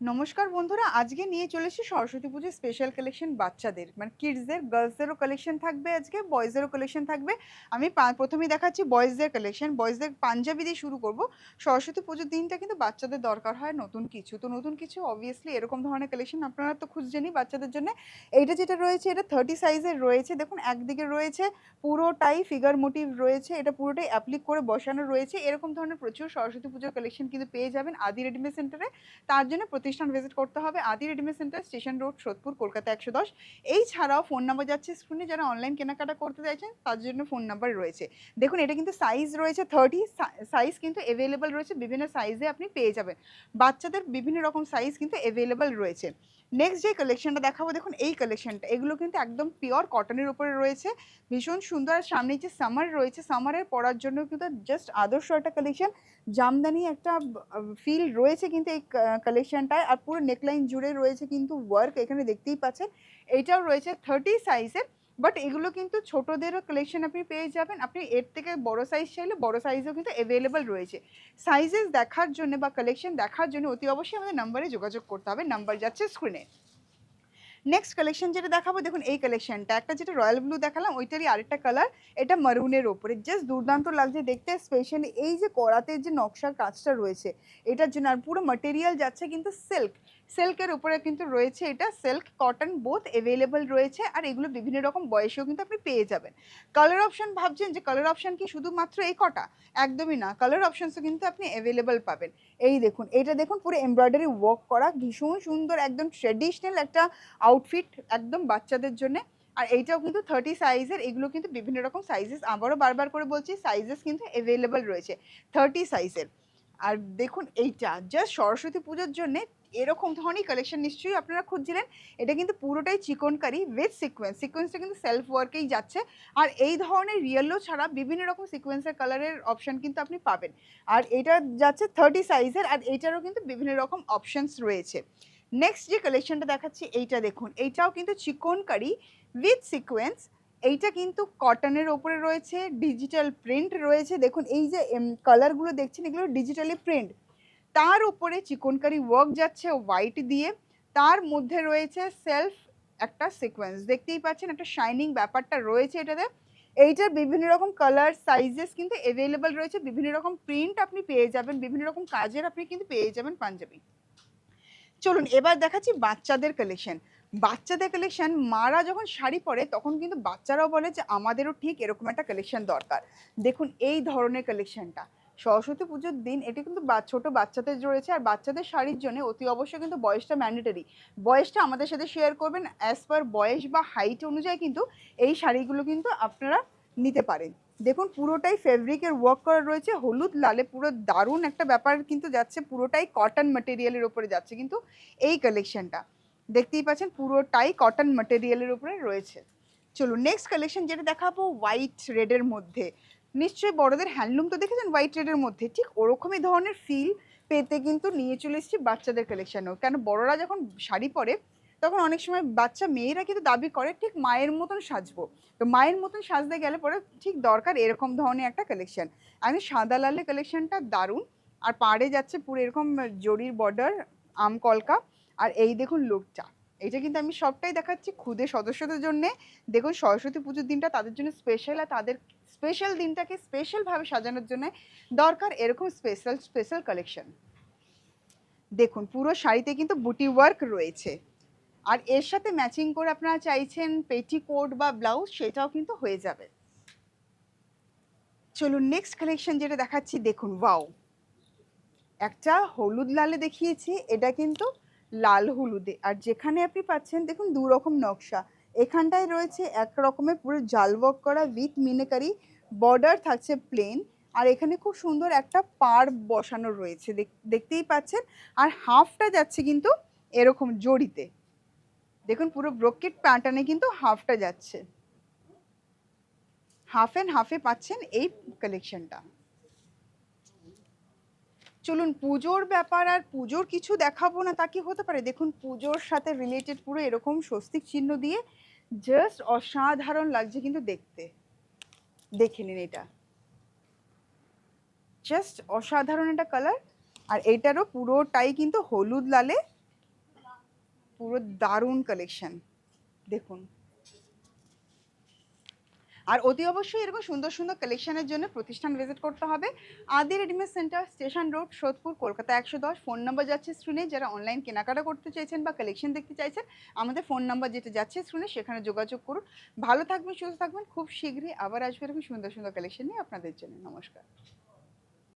নমস্কার বন্ধুরা, আজকে নিয়ে চলেছি সরস্বতী পুজোর স্পেশাল কালেকশন বাচ্চাদের। মানে কিডসদের গার্লসদেরও কালেকশন থাকবে আজকে বয়েজদেরও কালেকশন থাকবে। আমি প্রথমেই দেখাচ্ছি বয়েজদের কালেকশন বয়েজদের পাঞ্জাবি দিয়ে শুরু করব। সরস্বতী পুজোর দিনটা কিন্তু বাচ্চাদের দরকার হয় নতুন কিছু। তো নতুন কিছু অবভিয়াসলি এরকম ধরনের কালেকশন আপনারা তো খুঁজছেনই বাচ্চাদের জন্য। এইটা যেটা রয়েছে, এটা থার্টি সাইজের রয়েছে। দেখুন, একদিকে রয়েছে পুরোটাই ফিগার মোটিভ রয়েছে। এটা পুরোটাই অ্যাপ্লিক করে বসানো রয়েছে। এরকম ধরনের প্রচুর সরস্বতী পুজোর কালেকশন কিন্তু পেয়ে যাবেন আদি রেডিমেড সেন্টারে তার জন্য প্রতিষ্ঠান ভিজিট করতে হবে। Adi readymade center station road Sodepur, Kolkata একশো দশ। এই ছাড়াও ফোন নাম্বার যাচ্ছে স্ক্রিনে যারা অনলাইন কেনাকাটা করতে চাইছেন, তার জন্য ফোন নাম্বার রয়েছে। দেখুন, এটা কিন্তু সাইজ রয়েছে থার্টি সাইজ কিন্তু অ্যাভেলেবেল রয়েছে, বিভিন্ন সাইজে আপনি পেয়ে যাবেন। বাচ্চাদের বিভিন্ন রকম সাইজ কিন্তু অ্যাভেলেবেল রয়েছে। নেক্সট যে কালেকশনটা দেখাবো, দেখুন এই কালেকশনটা এগুলো কিন্তু একদম পিওর কটনের উপরে রয়েছে। ভীষণ সুন্দর আর সামনে যে সামার রয়েছে সামারের পরার জন্য কিন্তু জাস্ট আদর্শ একটা কালেকশন জামদানি একটা ফিল রয়েছে কিন্তু এই কালেকশনটায় আর পুরো নেকলাইন জুড়ে রয়েছে কিন্তু ওয়ার্ক এখানে দেখতেই পাচ্ছেন। এইটাও রয়েছে থার্টি সাইজের বাট এগুলো কিন্তু ছোটদেরও কালেকশন আপনি পেয়ে যাবেন। আপনি এর থেকে বড় সাইজ চাইলে বড় সাইজও কিন্তু অ্যাভেলেবেল রয়েছে। সাইজেস দেখার জন্য বা কালেকশন দেখার জন্য অতি অবশ্যই আমাদের নাম্বারে যোগাযোগ করতে হবে। নাম্বার যাচ্ছে স্ক্রিনে নেক্সট কালেকশন যেটা দেখাবো, দেখুন এই কালেকশনটা একটা যেটা রয়্যাল ব্লু দেখালাম, ওইটারই আরেকটা কালার এটা মারুনের ওপরে। জাস্ট দুর্দান্ত লাগছে দেখতে স্পেশালি এই যে করাতে যে নকশার কাজটা রয়েছে, এটার জন্য আর পুরো মাটেরিয়াল যাচ্ছে কিন্তু সিল্ক সিল্কের উপরে কিন্তু রয়েছে এটা, সিল্ক, কটন বোথ অ্যাভেলেবল রয়েছে আর এগুলো বিভিন্ন রকম বয়সেও কিন্তু আপনি পেয়ে যাবেন। কালার অপশন ভাবছেন যে কালার অপশন কি শুধুমাত্র এই কটা? একদমই না কালার অপশনসও কিন্তু আপনি অ্যাভেলেবল পাবেন। এই দেখুন, এটা দেখুন পুরো এমব্রয়ডারি ওয়ার্ক করা, ভীষণ সুন্দর, একদম ট্রেডিশনাল একটা আউটফিট একদম বাচ্চাদের জন্যে। আর এইটাও কিন্তু থার্টি সাইজের এগুলো কিন্তু বিভিন্ন রকম সাইজেস আবারও বারবার করে বলছি সাইজেস কিন্তু অ্যাভেলেবল রয়েছে থার্টি সাইজের আর দেখুন এইটা জাস্ট সরস্বতী পুজোর জন্য এরকম ধরনের কালেকশন নিশ্চয়ই আপনারা খুঁজছিলেন। এটা কিন্তু পুরোটাই চিকনকারি উইথ সিকোয়েন্স সিকোয়েন্সটা কিন্তু সেলফ ওয়ার্কেই যাচ্ছে। আর এই ধরনের রিয়েলো ছাড়া বিভিন্ন রকম সিকোয়েন্সের কালারের অপশন কিন্তু আপনি পাবেন। আর এটা যাচ্ছে থার্টি সাইজের আর এইটারও কিন্তু বিভিন্ন রকম অপশনস রয়েছে। নেক্সট যে কালেকশনটা দেখাচ্ছি, এইটা দেখুন। এইটাও কিন্তু চিকনকারি উইথ সিকোয়েন্স এইটা কিন্তু কটনের ওপরে রয়েছে ডিজিটাল প্রিন্ট রয়েছে। দেখুন, এই যে কালারগুলো দেখছেন, এগুলো ডিজিটালি প্রিন্ট তার উপরে চিকনকারি ওয়ার্ক যাচ্ছে হোয়াইট দিয়ে। তার মধ্যে রয়েছে সেলফ একটা সিকোয়েন্স দেখতেই পাচ্ছেন একটা শাইনিং ব্যাপারটা রয়েছে এটাতে। এইটার বিভিন্ন রকম কালার সাইজেস কিন্তু অ্যাভেলেবল রয়েছে। বিভিন্ন রকম প্রিন্ট আপনি পেয়ে যাবেন। বিভিন্ন রকম কাজের আপনি কিন্তু পেয়ে যাবেন পাঞ্জাবি। চলুন, এবার দেখাচ্ছি বাচ্চাদের কালেকশন বাচ্চাদের কালেকশন মারা যখন শাড়ি পরে, তখন কিন্তু বাচ্চারাও বলে যে, আমাদেরও ঠিক এরকম একটা কালেকশন দরকার। দেখুন, এই ধরনের কালেকশনটা সরস্বতী পুজোর দিন এটি কিন্তু ছোট বাচ্চাদের রয়েছে। আর বাচ্চাদের শাড়ির জন্য অতি অবশ্যই কিন্তু বয়সটা ম্যান্ডেটরি বয়সটা আমাদের সাথে শেয়ার করবেন অ্যাজ পার বয়স বা হাইট অনুযায়ী কিন্তু এই শাড়িগুলো কিন্তু আপনারা নিতে পারেন। দেখুন, পুরোটাই ফেব্রিকের ওয়ার্ক করা রয়েছে। হলুদ, লালে, পুরো দারুণ একটা ব্যাপার কিন্তু যাচ্ছে। পুরোটাই কটন ম্যাটেরিয়ালের উপরে যাচ্ছে কিন্তু এই কালেকশনটা দেখতেই পাচ্ছেন, পুরোটাই কটন ম্যাটেরিয়ালের উপরে রয়েছে। চলুন নেক্সট কালেকশন যেটা দেখাবো হোয়াইট রেডের মধ্যে। নিশ্চয়ই বড়দের হ্যান্ডলুম তো দেখেছেন? হোয়াইট রেডের মধ্যে। ঠিক ওরকমই ধরনের ফিল পেতে কিন্তু নিয়ে চলে এসেছি বাচ্চাদের কালেকশনও কেন বড়রা যখন শাড়ি পরে, তখন অনেক সময় বাচ্চা মেয়েরা কিন্তু দাবি করে, ঠিক মায়ের মতন সাজবো। তো মায়ের মতন সাজতে গেলে পরে ঠিক দরকার এরকম ধরনের একটা কালেকশন আমি সাদা লালের কালেকশনটা দারুণ। আর পাড়ে যাচ্ছে পুরো এরকম জরির বর্ডার আম কলকা। আর এই দেখুন লুকটা এইটা কিন্তু আমি সবটাই দেখাচ্ছি খুদে সদস্যদের জন্য। দেখুন সরস্বতী পুজোর দিনটা তাদের জন্য স্পেশাল আর তাদের স্পেশাল দিনটাকে স্পেশালভাবে সাজানোর জন্য দরকার এরকম স্পেশাল স্পেশাল কালেকশন দেখুন, পুরো শাড়িতে কিন্তু বুটি ওয়ার্ক রয়েছে। আর এর সাথে ম্যাচিং করে আপনারা চাইছেন পেটিকোট বা ব্লাউজ সেটাও কিন্তু হয়ে যাবে। চলুন নেক্সট কালেকশন যেটা দেখাচ্ছি, দেখুন ওয়াও একটা হলুদ লালে দেখিয়েছি, এটা কিন্তু লাল হলুদে। আর যেখানে আপনি পাচ্ছেন, দেখুন দু রকম নকশা। এখানটায় রয়েছে এক রকমের পুরো জাল ওয়ার্ক করা উইথ মিনেকারি বর্ডার থাকছে প্লেন আর এখানে খুব সুন্দর একটা পাড় বসানো রয়েছে, দেখ- দেখতেই পাচ্ছেন, আর হাফটা যাচ্ছে কিন্তু এরকম জড়িতে। দেখুন পুরো ব্রোকেট প্যাটার্নে কিন্তু হাফটা যাচ্ছে। হাফ অ্যান্ড হাফে পাচ্ছেন এই কালেকশনটা চলুন, পুজোর ব্যাপার আর পুজোর কিছু দেখাবো না, তা কি হতে পারে? দেখুন, পুজোর সাথে রিলেটেড পুরো এরকম স্বস্তিক চিহ্ন দিয়ে জাস্ট অসাধারণ লাগছে কিন্তু দেখতে। দেখে নিন এটা। জাস্ট অসাধারণ একটা কালার আর এটারও পুরোটাই কিন্তু হলুদ লালে, পুরো দারুণ কালেকশন দেখুন। আর অতি অবশ্যই এরকম সুন্দর সুন্দর কালেকশনের জন্য প্রতিষ্ঠান ভিজিট করতে হবে। Adi readymade center station road Sodepur, Kolkata একশো দশ। ফোন নাম্বার যাচ্ছে স্ক্রিনে যারা অনলাইন কেনাকাটা করতে চাইছেন বা কালেকশন দেখতে চাইছেন, আমাদের ফোন নাম্বার যেটা যাচ্ছে স্ক্রিনে সেখানে যোগাযোগ করুন। ভালো থাকবেন, সুস্থ থাকবেন। খুব শীঘ্রই আবার আসবে এরকম সুন্দর সুন্দর কালেকশন নিয়ে আপনাদের জন্য। নমস্কার।